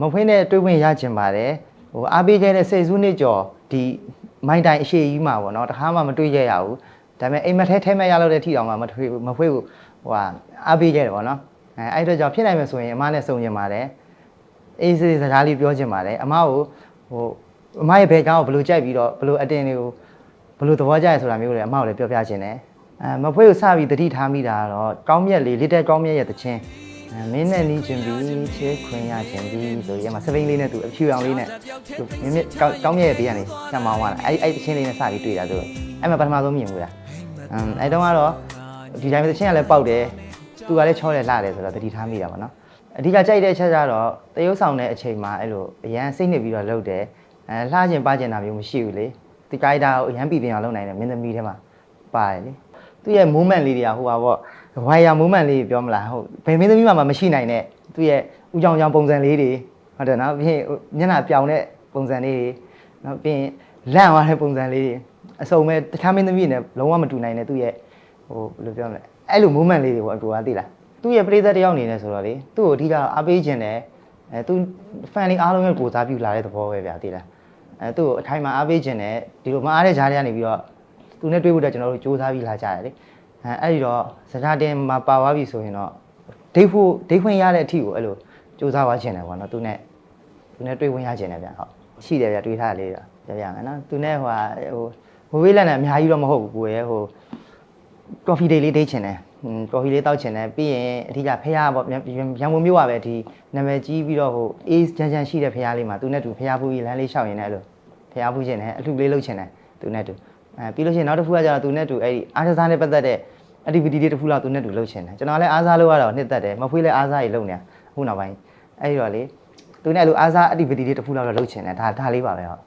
မဖွင့်တဲ့တွေးဝင်ရချင်ပါတယ်ဟိုအားပေးခဲ့တဲ့စိတ်ဆူးနှစ်ကျော်ဒီမိုင်းတိုင်အရှိကြီးမှာပေါ့နော်တခါမှမတွေးခဲ့ရဘူးဒါပေမဲ့အိမ်မက်ထဲထဲမဲ့ရလို့တဲ့ထိအောင်မှမထွေးမဖွေးဘူးဟိုဟာအားပေးခဲ့တယ်ပေါ့နော်အဲအဲ့အတွက်ကြောင့်ဖြစ်နိုင်မယ်ဆိုရင်အမနဲ့စုံကျင်ပါတယ်အေးစေးစကားလေးပြောချင်ပါတယ်အမကိုဟိုအမရဲ့ဘယ်ကြောင်းကိုဘယ်လိုကြိုက်ပြီးတော့ဘယ်လိုအတင်တွေကိုဘယ်လိုသဘောကျရဆိုတာမျိုးတွေအမကိုလည်းပြောပြချင်တယ်အဲမဖွေးကိုစပြီးတတိထားမိတာကတော့ကောင်းမြတ်လေးလေးတဲ့ကောင်းမြတ်ရဲ့တခြင်းအဲ မင်းနဲ့နီးချင်ပြီးချေခွင်ရချင်ပြီးဆိုရမှာစပိန်လေးနဲ့သူအဖြူအောင်လေးနဲ့သူမြင့်မြင့်ကောင်းကောင်းမြတ်ရဲ့ဘေးကနေညမောင်းသွားတာအဲ့အဲ့တချင်းလေးနဲ့စပြီးတွေ့တာသူအဲ့မှာပထမဆုံးမြင်ဘူးလားအမ်အဲ့တုန်းကတော့ဒီတိုင်းပဲတချင်းကလည်းပေါက်တယ်သူကလည်းချောတယ်လှတယ်ဆိုတော့တတိထားမိတာပေါ့နော်အဓိကကြိုက်တဲ့အချက်ကျတော့တရုပ်ဆောင်တဲ့အချိန်မှာအဲ့လိုအရန်စိတ်နှစ်ပြီးတော့လှုပ်တယ်အဲလှချင်ပါချင်တာမျိုးမရှိဘူးလေဒီကိုက်တာကိုအရန်ပြည်ပြင်အောင်လုပ်နိုင်တယ်မင်းသမီးထဲမှာပါတယ်လေ သူ့ရဲ့ movement လေးတွေကဟိုပါပေါ့ wire movement လေးပြောမလားဟုတ်ဘယ်မင်းသမီးမှမရှိနိုင်တဲ့သူ့ရဲ့ဥကြောင်ကြောင်ပုံစံလေးတွေဟုတ်တယ်နော်ပြီးရင်မျက်နှာပြောင်တဲ့ပုံစံလေးတွေနော်ပြီးရင်လန့်သွားတဲ့ပုံစံလေးတွေအစုံမဲ့တခြားမင်းသမီးနဲ့လုံးဝမတူနိုင်တဲ့သူ့ရဲ့ဟိုဘယ်လိုပြောမလဲအဲ့လို movement လေးတွေကိုအတူကသိလားသူ့ရဲ့ပရိသတ်တစ်ယောက်အနေနဲ့ဆိုတော့လေသူ့ကိုအဓိကအားပေးခြင်းတယ်အဲသူ fan လေးအားလုံးရဲ့ကိုစားပြုလာတဲ့သဘောပဲဗျာသိလားအဲသူ့ကိုအထိုင်မှာအားပေးခြင်းတယ်ဒီလိုမအားတဲ့ဂျားတွေကနေပြီးတော့ သူနဲ့တွေ့ဖို့အတွက်ကျွန်တော်တို့စူးစမ်းပြီးလာကြရတယ်လေအဲအဲ့ဒီတော့စကားတင်မှာပါသွားပြီဆိုရင်တော့ဒိတ်ဖို့ဒိတ်ခွင့်ရတဲ့အထိကိုအဲ့လိုစူးစမ်းသွားချင်တယ်ပေါ့နော်သူနဲ့သူနဲ့တွေ့ခွင့်ရချင်တယ်ဗျဟုတ်ရှိတယ်ဗျတွေးထားလေးတော့ပြပြမယ်နော်သူနဲ့ဟိုဟာဟိုဝေးလက်နဲ့အများကြီးတော့မဟုတ်ဘူးကိုယ်ရဲ့ဟိုကော်ဖီဒေးလေးဒိတ်ချင်တယ်ဟွန်းကော်ဖီလေးတောက်ချင်တယ်ပြီးရင်အထူးကဖះပေါ့ရံမုံမျိုးပါပဲဒီနာမည်ကြီးပြီးတော့ဟိုအေးချမ်းချမ်းရှိတဲ့ဖះလေးမှာသူနဲ့တူဖះဖူးကြီးလမ်းလေးလျှောက်ရင်လည်းအဲ့လိုဖះဖူးချင်တယ်အထုလေးလှုပ်ချင်တယ်သူနဲ့တူ အဲပြီးလို့ရှိရင်နောက်တစ်ခုကကျတော့သူနဲ့တူအဲ့ဒီအားကစားနဲ့ပတ်သက်တဲ့ activity တွေတစ်ခုလောက်သူနဲ့တူလုပ်ချင်တယ်ကျွန်တော်လည်းအားစားလို့ရတော့နှစ်သက်တယ်မဖွေးလည်းအားစားကြီးလုပ်နေတာအခုနောက်ပိုင်းအဲ့ဒီတော့လေသူနဲ့အဲ့လိုအားစား activity တွေတစ်ခုလောက်တော့လုပ်ချင်တယ်ဒါဒါလေးပါပဲဟုတ်